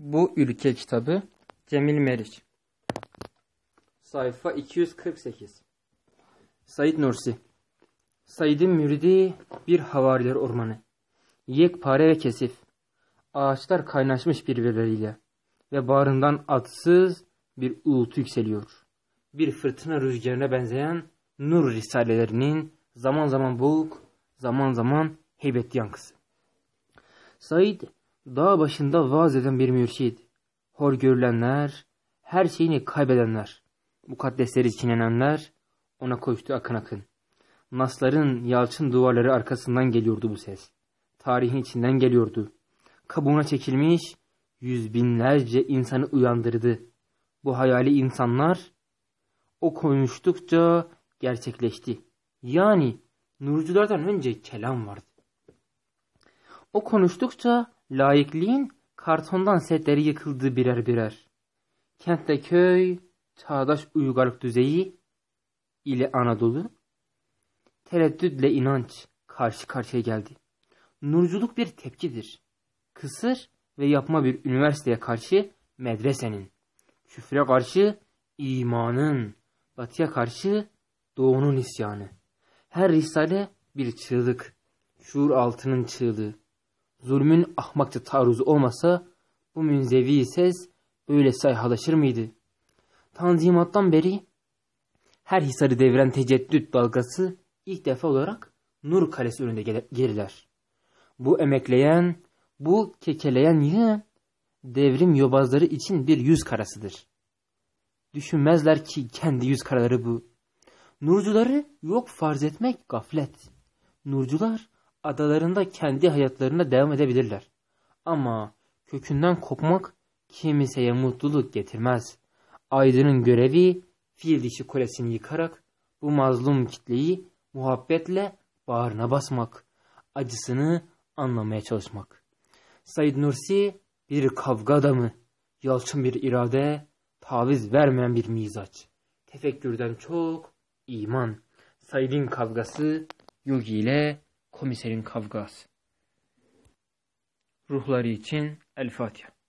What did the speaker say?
Bu ülke kitabı Cemil Meriç. Sayfa 248. Said Nursi. Said'in müridi bir havariler ormanı. Yekpare ve kesif. Ağaçlar kaynaşmış birbirleriyle. Ve bağrından atsız bir uğultu yükseliyor. Bir fırtına rüzgarına benzeyen nur risalelerinin zaman zaman boğuk, zaman zaman heybetli yankısı. Said dağ başında vaaz eden bir mürşid. Hor görülenler, her şeyini kaybedenler, mukaddesleri çiğnenenler ona koştu akın akın. Nasların yalçın duvarları arkasından geliyordu bu ses. Tarihin içinden geliyordu. Kabuğuna çekilmiş yüz binlerce insanı uyandırdı. Bu hayali insanlar o konuştukça gerçekleşti. Yani nurculardan önce kelam vardı. O konuştukça laikliğin kartondan setleri yıkıldı birer birer. Kentte köy, çağdaş uygarlık düzeyi ile Anadolu, tereddütle inanç karşı karşıya geldi. Nurculuk bir tepkidir. Kısır ve yapma bir üniversiteye karşı medresenin, küfre karşı imanın, batıya karşı doğunun isyanı. Her risale bir çığlık, şuur altının çığlığı. Zulmün ahmakça taarruzu olmasa bu münzevi ses böyle sayhalaşır mıydı? Tanzimattan beri her hisarı deviren teceddüt dalgası ilk defa olarak Nur Kalesi önünde geriler. Bu emekleyen, bu kekeleyen yığın devrim yobazları için bir yüz karasıdır. Düşünmezler ki kendi yüz karaları bu. Nurcuları yok farz etmek gaflet. Nurcular adalarında kendi hayatlarına devam edebilirler. Ama kökünden kopmak kimseye mutluluk getirmez. Aydın'ın görevi fil dişi kulesini yıkarak bu mazlum kitleyi muhabbetle bağrına basmak, acısını anlamaya çalışmak. Said Nursi bir kavga adamı, yalçın bir irade, taviz vermeyen bir mizaç. Tefekkürden çok iman. Said'in kavgası Yogi ile komiserin kavgası. Ruhları için El Fatiha.